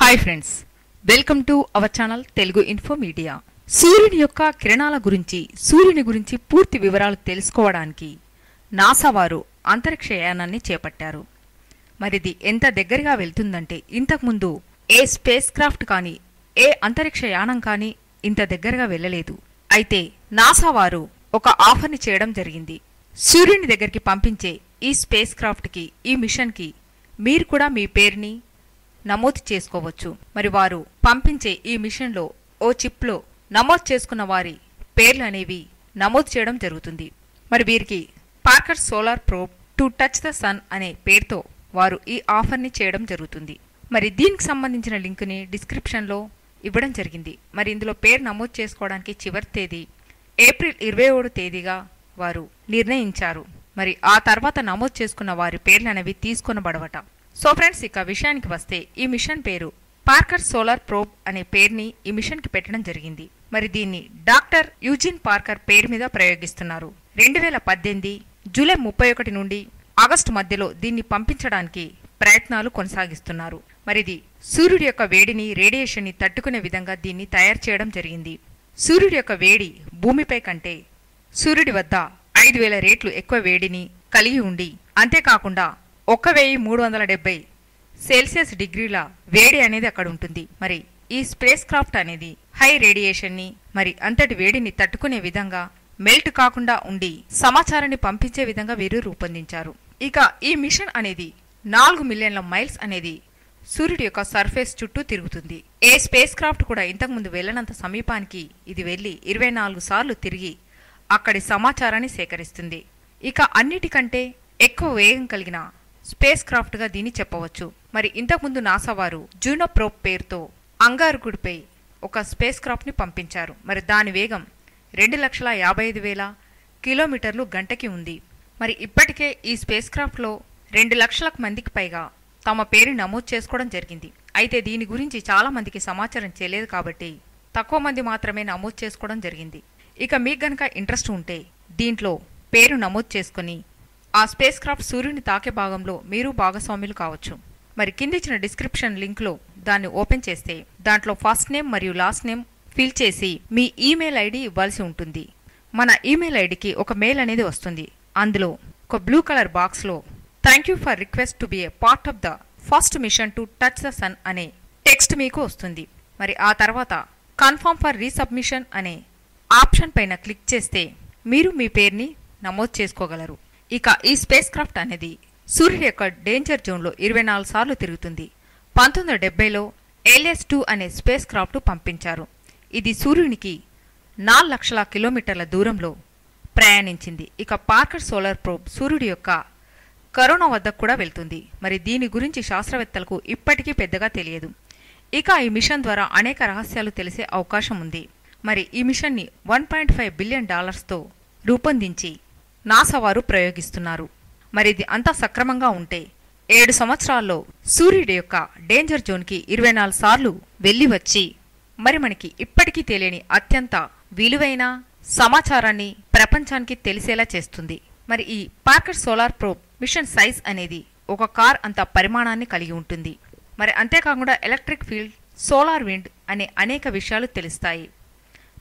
Hi friends welcome to our channel Telugu info media సూర్యుని యొక్క కిరణాల గురించి సూర్యుని గురించి పూర్తి వివరాలు తెలుసుకోవడానికి నాసా వారు అంతరిక్ష యానాన్ని చేపట్టారు. మరిది ఎంత దగ్గరగా వెళ్తుందంటే ఇంతకుముందు ఏ స్పేస్ క్రాఫ్ట్ కానీ ఏ అంతరిక్ష యానం కానీ ఇంత దగ్గరగా వెళ్ళలేదు. అయితే నాసా వారు ఒక ఆఫర్ని చేయడం జరిగింది. సూర్యుని దగ్గరికి పంపించే ఈ స్పేస్ క్రాఫ్ట్కి ఈ మిషన్కి మీరు కూడా మీ పేరుని నమోదు చేసుకోవచ్చు. మరి వారు పంపించే ఈ మిషన్లో ఓ చిప్లో నమోదు చేసుకున్న వారి పేర్లు అనేవి నమోదు చేయడం జరుగుతుంది. మరి వీరికి Parker solar probe to touch the sun అనే పేరుతో వారు ఈ ఆఫర్ని చేయడం జరుగుతుంది. మరి దీనికి సంబంధించిన లింక్ని డిస్క్రిప్షన్లో ఇవ్వడం జరిగింది. మరి ఇందులో పేరు నమోదు చేసుకోవడానికి చివరి తేదీ ఏప్రిల్ ఇరవై ఏడు తేదీగా వారు నిర్ణయించారు. మరి ఆ తర్వాత నమోదు చేసుకున్న వారి పేర్లు అనేవి తీసుకొనబడవట. సో ఫ్రెండ్స్ ఇక విషయానికి వస్తే ఈ మిషన్ పేరు పార్కర్ సోలార్ ప్రోబ్ అనే పేరుని ఈ మిషన్కి పెట్టడం జరిగింది. మరి దీన్ని డాక్టర్ యూజిన్ పార్కర్ పేరు మీద ప్రయోగిస్తున్నారు. రెండు వేల పద్దెనిమిది జూలై ముప్పై ఒకటి నుండి ఆగస్టు మధ్యలో దీన్ని పంపించడానికి ప్రయత్నాలు కొనసాగిస్తున్నారు. మరి ఇది సూర్యుడి యొక్క వేడిని రేడియేషన్ని తట్టుకునే విధంగా దీన్ని తయారు చేయడం జరిగింది. సూర్యుడి యొక్క వేడి భూమిపై కంటే సూర్యుడి వద్ద ఐదు వేల రేట్లు ఎక్కువ వేడిని కలిగి ఉండి అంతేకాకుండా ఒక వెయ్యి మూడు వందల డెబ్బై సెల్సియస్ డిగ్రీల వేడి అనేది అక్కడ ఉంటుంది. మరి ఈ స్పేస్ క్రాఫ్ట్ అనేది హై రేడియేషన్ని మరి అంతటి వేడిని తట్టుకునే విధంగా మెల్ట్ కాకుండా ఉండి సమాచారాన్ని పంపించే విధంగా వీరు రూపొందించారు. ఇక ఈ మిషన్ అనేది నాలుగు మిలియన్ల మైల్స్ అనేది సూర్యుడి యొక్క సర్ఫేస్ చుట్టూ తిరుగుతుంది. ఏ స్పేస్ క్రాఫ్ట్ కూడా ఇంతకుముందు వెళ్ళనంత సమీపానికి ఇది వెళ్ళి ఇరవై నాలుగు సార్లు తిరిగి అక్కడి సమాచారాన్ని సేకరిస్తుంది. ఇక అన్నిటికంటే ఎక్కువ వేగం కలిగిన స్పేస్ క్రాఫ్ట్గా దీన్ని చెప్పవచ్చు. మరి ఇంతకుముందు నాసా వారు జూనోప్రోప్ పేరుతో అంగారకుడిపై ఒక స్పేస్ క్రాఫ్ట్ని పంపించారు. మరి దాని వేగం రెండు లక్షల యాభై ఐదు వేల కిలోమీటర్లు గంటకి ఉంది. మరి ఇప్పటికే ఈ స్పేస్ క్రాఫ్ట్లో రెండు లక్షల మందికి పైగా తమ పేరు నమోదు చేసుకోవడం జరిగింది. అయితే దీని గురించి చాలా మందికి సమాచారం చేయలేదు కాబట్టి తక్కువ మంది మాత్రమే నమోదు చేసుకోవడం జరిగింది. ఇక మీకు గనక ఇంట్రెస్ట్ ఉంటే దీంట్లో పేరు నమోదు చేసుకుని ఆ స్పేస్ క్రాఫ్ట్ సూర్యుని తాకే భాగంలో మీరు భాగస్వాములు కావచ్చు. మరి కిందిచ్చిన డిస్క్రిప్షన్ లింక్లో దాన్ని ఓపెన్ చేస్తే దాంట్లో ఫస్ట్ నేమ్ మరియు లాస్ట్ నేమ్ ఫిల్ చేసి మీ ఈమెయిల్ ఐడి ఇవ్వాల్సి ఉంటుంది. మన ఈమెయిల్ ఐడికి ఒక మెయిల్ అనేది వస్తుంది. అందులో ఒక బ్లూ కలర్ బాక్స్లో thank you for request to be a part of the first mission to touch the sun అనే టెక్స్ట్ మీకు వస్తుంది. మరి ఆ తర్వాత కన్ఫర్మ్ ఫర్ రీసబ్మిషన్ అనే ఆప్షన్ పైన క్లిక్ చేస్తే మీరు మీ పేరుని నమోదు చేసుకోగలరు. ఇక ఈ స్పేస్ క్రాఫ్ట్ అనేది సూర్యుడి యొక్క డేంజర్ జోన్లో ఇరవై నాలుగు సార్లు తిరుగుతుంది. పంతొమ్మిది వందల డెబ్బైలో ఎల్ఎస్ టూ అనే స్పేస్ క్రాఫ్ట్ పంపించారు. ఇది సూర్యునికి నాలుగు లక్షల కిలోమీటర్ల దూరంలో ప్రయాణించింది. ఇక పార్కర్ సోలార్ ప్రోబ్ సూర్యుడి యొక్క కరోనా వద్దకు కూడా వెళ్తుంది. మరి దీని గురించి శాస్త్రవేత్తలకు ఇప్పటికీ పెద్దగా తెలియదు. ఇక ఈ మిషన్ ద్వారా అనేక రహస్యాలు తెలిసే అవకాశం ఉంది. మరి ఈ మిషన్ని వన్ పాయింట్ ఫైవ్ బిలియన్ డాలర్స్తో రూపొందించి నాసా వారు ప్రయోగిస్తున్నారు. మరి ఇది అంతా సక్రమంగా ఉంటే ఏడు సంవత్సరాల్లో సూర్యుడి యొక్క డేంజర్ జోన్కి ఇరవై నాలుగు సార్లు వెళ్ళి వచ్చి మరి మనకి ఇప్పటికీ తెలియని అత్యంత విలువైన సమాచారాన్ని ప్రపంచానికి తెలిసేలా చేస్తుంది. మరి ఈ Parker solar probe mission size అనేది ఒక కార్ అంత పరిమాణాన్ని కలిగి ఉంటుంది. మరి అంతేకాకుండా ఎలక్ట్రిక్ ఫీల్డ్ సోలార్ విండ్ అనే అనేక విషయాలు తెలుస్తాయి.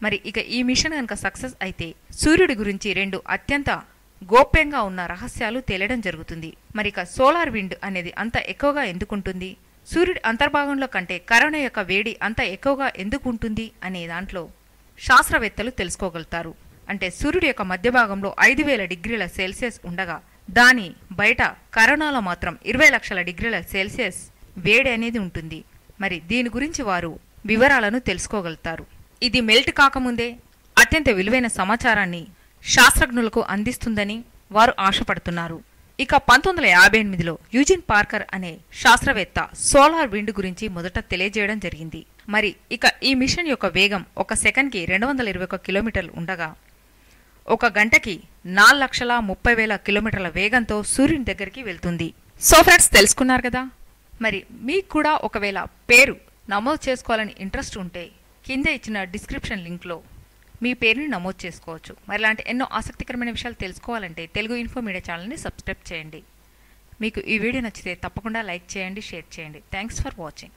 మరి ఇక ఈ మిషన్ కనుక సక్సెస్ అయితే సూర్యుడి గురించి రెండు అత్యంత గోప్యంగా ఉన్న రహస్యాలు తేలడం జరుగుతుంది. మరి ఇక సోలార్ విండ్ అనేది అంత ఎక్కువగా ఎందుకుంటుంది? సూర్యుడి అంతర్భాగంలో కంటే కరోనా యొక్క వేడి అంత ఎక్కువగా ఎందుకు ఉంటుంది అనే దాంట్లో శాస్త్రవేత్తలు తెలుసుకోగలుగుతారు. అంటే సూర్యుడి యొక్క మధ్య భాగంలో ఐదు వేల డిగ్రీల సెల్సియస్ ఉండగా దాని బయట కరోనాలో మాత్రం ఇరవై లక్షల డిగ్రీల సెల్సియస్ వేడి అనేది ఉంటుంది. మరి దీని గురించి వారు వివరాలను తెలుసుకోగలుగుతారు. ఇది మెల్ట్ కాకముందే అత్యంత విలువైన సమాచారాన్ని శాస్త్రజ్ఞులకు అందిస్తుందని వారు ఆశపడుతున్నారు. ఇక పంతొమ్మిది వందల యాభై ఎనిమిదిలో యూజిన్ పార్కర్ అనే శాస్త్రవేత్త సోలార్ విండ్ గురించి మొదట తెలియజేయడం జరిగింది. మరి ఇక ఈ మిషన్ యొక్క వేగం ఒక సెకండ్కి రెండు వందల ఇరవై ఒక కిలోమీటర్లు ఉండగా ఒక గంటకి నాలుగు లక్షల ముప్పై వేల కిలోమీటర్ల వేగంతో సూర్యుని దగ్గరికి వెళ్తుంది. సో ఫ్రెండ్స్ తెలుసుకున్నారు కదా? మరి మీకు కూడా ఒకవేళ పేరు నమోదు చేసుకోవాలని ఇంట్రెస్ట్ ఉంటే కింద ఇచ్చిన డిస్క్రిప్షన్ లింక్లో మీ పేరుని నమోదు చేసుకోవచ్చు. మరి ఇలాంటి ఎన్నో ఆసక్తికరమైన విషయాలు తెలుసుకోవాలంటే తెలుగు ఇన్ఫో మీడియా ఛానల్ని సబ్స్క్రైబ్ చేయండి. మీకు ఈ వీడియో నచ్చితే తప్పకుండా లైక్ చేయండి షేర్ చేయండి. Thanks for watching